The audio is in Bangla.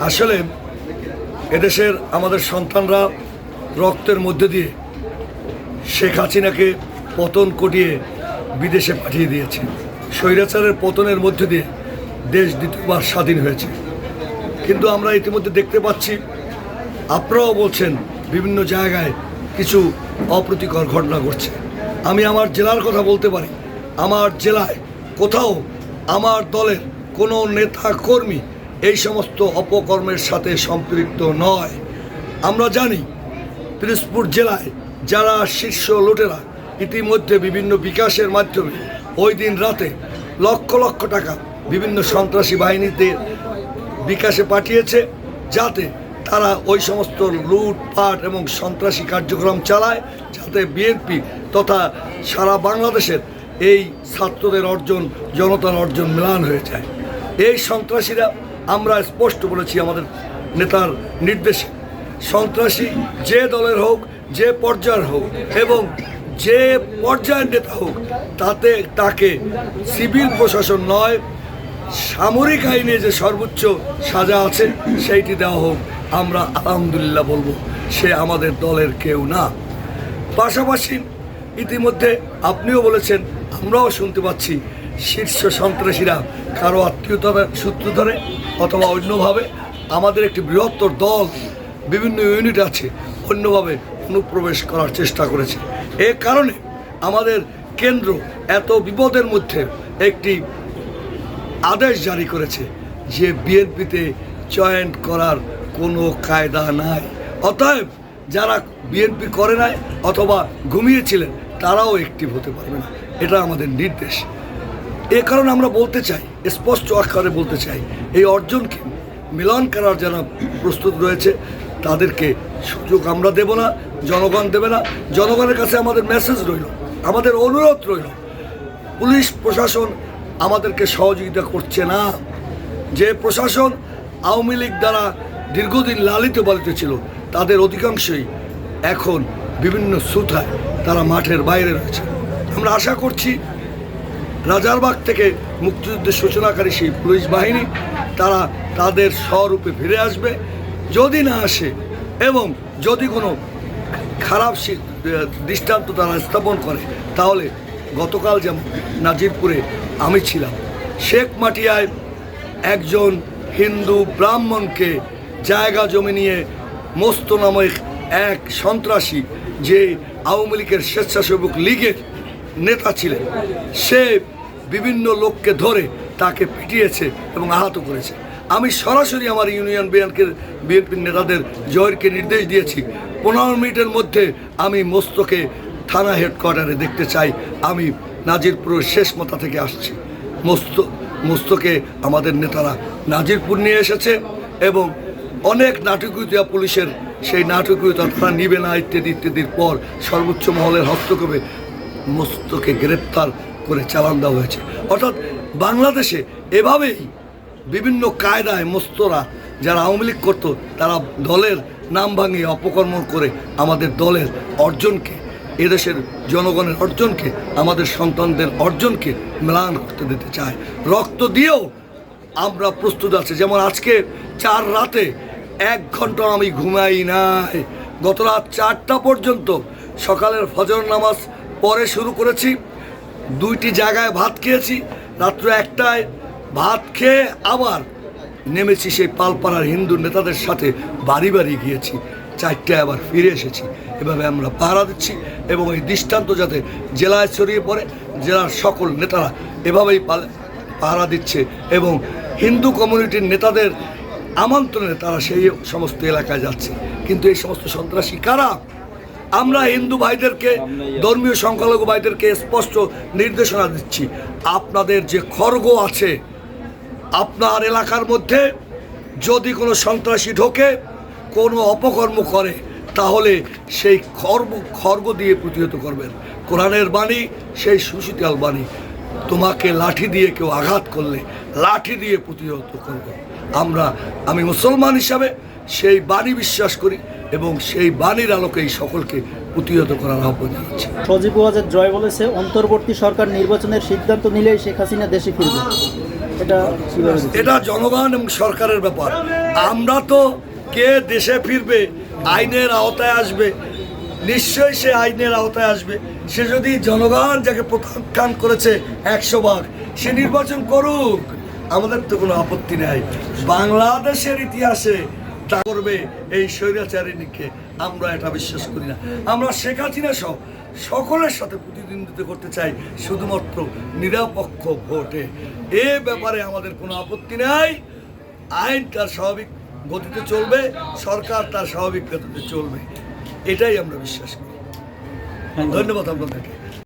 আসলে এদেশের আমাদের সন্তানরা রক্তের মধ্যে দিয়ে শেখ হাসিনাকে পতন কটিয়ে বিদেশে পাঠিয়ে দিয়েছে। স্বৈরাচারের পতনের মধ্যে দিয়ে দেশ দ্বিতীয়বার স্বাধীন হয়েছে। কিন্তু আমরা ইতিমধ্যে দেখতে পাচ্ছি, আপনারাও বলছেন বিভিন্ন জায়গায় কিছু অপ্রীতিকর ঘটনা ঘটছে। আমি আমার জেলার কথা বলতে পারি। আমার জেলায় কোথাও আমার দলের কোনো নেতা কর্মী এই সমস্ত অপকর্মের সাথে সম্পৃক্ত নয়। আমরা জানি পিরোজপুর জেলায় যারা শীর্ষ লোটেরা ইতিমধ্যে বিভিন্ন বিকাশের মাধ্যমে ওই দিন রাতে লক্ষ লক্ষ টাকা বিভিন্ন সন্ত্রাসী বাহিনীতে বিকাশে পাঠিয়েছে, যাতে তারা ওই সমস্ত লুটপাট এবং সন্ত্রাসী কার্যক্রম চালায়, যাতে বিএনপি তথা সারা বাংলাদেশের এই ছাত্রদের অর্জন, জনতার অর্জন মিলান হয়ে যায়। এই সন্ত্রাসীরা আমরা স্পষ্ট বলেছি আমাদের নেতার নির্দেশে। সন্ত্রাসী যে দলের হোক, যে পর্যায়ের হোক এবং যে পর্যায়ের নেতা হোক, তাতে তাকে সিভিল প্রশাসন নয়, সামরিক আইনে যে সর্বোচ্চ সাজা আছে, সেইটি দেওয়া হোক, আমরা আলহামদুলিল্লাহ বলব, সে আমাদের দলের কেউ না। পাশাপাশি ইতিমধ্যে আপনিও বলেছেন, আমরাও শুনতে পাচ্ছি শীর্ষ সন্ত্রাসীরা কারও আত্মীয়তার সূত্র ধরে। অথবা অন্যভাবে আমাদের একটি বৃহত্তর দল বিভিন্ন ইউনিট আছে, অন্যভাবে অনুপ্রবেশ করার চেষ্টা করেছে। এ কারণে আমাদের কেন্দ্র এত বিপদের মধ্যে একটি আদেশ জারি করেছে যে বিএনপিতে জয়েন্ট করার কোনো কায়দা নাই। অতএব যারা বিএনপি করে নাই অথবা ঘুমিয়েছিলেন, তারাও অ্যাক্টিভ হতে পারবে না। এটা আমাদের নির্দেশ। এ কারণে আমরা বলতে চাই, স্পষ্ট আকারে বলতে চাই, এই অর্জনকে মিলন করার যারা প্রস্তুত রয়েছে, তাদেরকে সুযোগ আমরা দেব না, জনগণ দেবে না। জনগণের কাছে আমাদের মেসেজ রইল, আমাদের অনুরোধ রইল, পুলিশ প্রশাসন আমাদেরকে সহযোগিতা করছে না। যে প্রশাসন আওয়ামী লীগ দ্বারা দীর্ঘদিন লালিত পালিত ছিল, তাদের অধিকাংশই এখন বিভিন্ন সুথায় তারা মাঠের বাইরে রয়েছে। আমরা আশা করছি রাজারবাগ থেকে মুক্তিযুদ্ধের সূচনাকারী সেই পুলিশ বাহিনী, তারা তাদের স্বরূপে ফিরে আসবে। যদি না আসে এবং যদি কোনো খারাপ দৃষ্টান্ত তারা স্থাপন করে, তাহলে গতকাল যেমন নাজিরপুরে আমি ছিলাম, শেখ মাটিয়ায় একজন হিন্দু ব্রাহ্মণকে জায়গা জমি নিয়ে মস্ত নামক এক সন্ত্রাসী, যে আওয়ামী লীগের স্বেচ্ছাসেবক লীগের নেতা ছিলেন, সে বিভিন্ন লোককে ধরে তাকে পিটিয়েছে এবং আহত করেছে। আমি সরাসরি আমার ইউনিয়ন বিএনকের বিএনপির নেতাদের জয়েরকে নির্দেশ দিয়েছি। পনেরো মিনিটের মধ্যে আমি মোস্তকে থানা হেডকোয়ার্টারে দেখতে চাই। আমি নাজিরপুরের শেষ মাথা থেকে আসছি। মোস্ত, মোস্তকে আমাদের নেতারা নাজিরপুর নিয়ে এসেছে এবং অনেক নাটকীয়তা পুলিশের সেই নাটকীয়তা তারা নিবে না ইত্যাদি, ইত্যাদির পর সর্বোচ্চ মহলের হস্তক্ষেপে মস্তকে গ্রেপ্তার করে চালান দেওয়া হয়েছে। অর্থাৎ বাংলাদেশে এভাবেই বিভিন্ন কায়দায় মস্তরা যারা আওয়ামী লীগ করতো, তারা দলের নাম ভাঙিয়ে অপকর্ম করে আমাদের দলের অর্জনকে, এদেশের জনগণের অর্জনকে, আমাদের সন্তানদের অর্জনকে ম্লান করতে দিতে চায়। রক্ত দিয়েও আমরা প্রস্তুত আছি। যেমন আজকে চার রাতে এক ঘণ্টা আমি ঘুমাই নাই। গত রাত চারটা পর্যন্ত সকালের ফজর নামাজ পরে শুরু করেছি। দুইটি জায়গায় ভাত খেয়েছি, রাত্র একটায় ভাত খেয়ে আবার নেমেছি সেই পালপাড়ার হিন্দু নেতাদের সাথে বাড়ি বাড়ি গিয়েছি, চারটায় আবার ফিরে এসেছি। এভাবে আমরা পাহারা দিচ্ছি এবং এই দৃষ্টান্ত যাতে জেলায় ছড়িয়ে পড়ে, জেলার সকল নেতারা এভাবেই পাহারা দিচ্ছে এবং হিন্দু কমিউনিটির নেতাদের আমন্ত্রণে তারা সেই সমস্ত এলাকায় যাচ্ছে। কিন্তু এই সমস্ত সন্ত্রাসী কারা? আমরা হিন্দু ভাইদেরকে ধর্মীয় সংখ্যালঘু ভাইদেরকে স্পষ্ট নির্দেশনা দিচ্ছি। আপনাদের যে খর্গ আছে আপনার এলাকার মধ্যে যদি কোনো সন্ত্রাসী ঢোকে কোনো অপকর্ম করে তাহলে সেই খর্গ খর্গ দিয়ে প্রতিহত করবেন। কোরআনের বাণী সেই সুশীতাল বাণী। তোমাকে লাঠি দিয়ে কেউ আঘাত করলে লাঠি দিয়ে প্রতিহত করব। আমরা আমি মুসলমান হিসাবে সেই বাণী বিশ্বাস করি এবং সেই বাণীর আলোকেই সকলকে প্রতিহত করার আহ্বান জানাচ্ছি। সজীব ওয়াজেদ জয় বলেছে অন্তর্বর্তী সরকার নির্বাচনের সিদ্ধান্ত নিলেই শেখ হাসিনা দেশে ফিরবে। এটা এটা জনগণ এবং সরকারের ব্যাপার। আমরা তো কে দেশে ফিরবে আইনের আওতায় আসবে নিশ্চয়ই সে আইনের আওতায় আসবে। সে যদি জনগণ যাকে প্রত্যাখ্যান করেছে একশো ভাগ সে নির্বাচন করুক। আমাদের তো কোনো আপত্তি নেই। বাংলাদেশের ইতিহাসে তা করবে এই স্বৈরাচারিণীকে। আমরা এটা বিশ্বাস করি না। আমরা শেখ হাসিনা সহ সকলের সাথে প্রতিদ্বন্দ্বিতা করতে চাই শুধুমাত্র নিরপেক্ষ ভোটে। এ ব্যাপারে আমাদের কোনো আপত্তি নাই। আইন তার স্বাভাবিক গতিতে চলবে সরকার তার স্বাভাবিক গতিতে চলবে। এটাই আমরা বিশ্বাস করি। ধন্যবাদ আপনাদেরকে।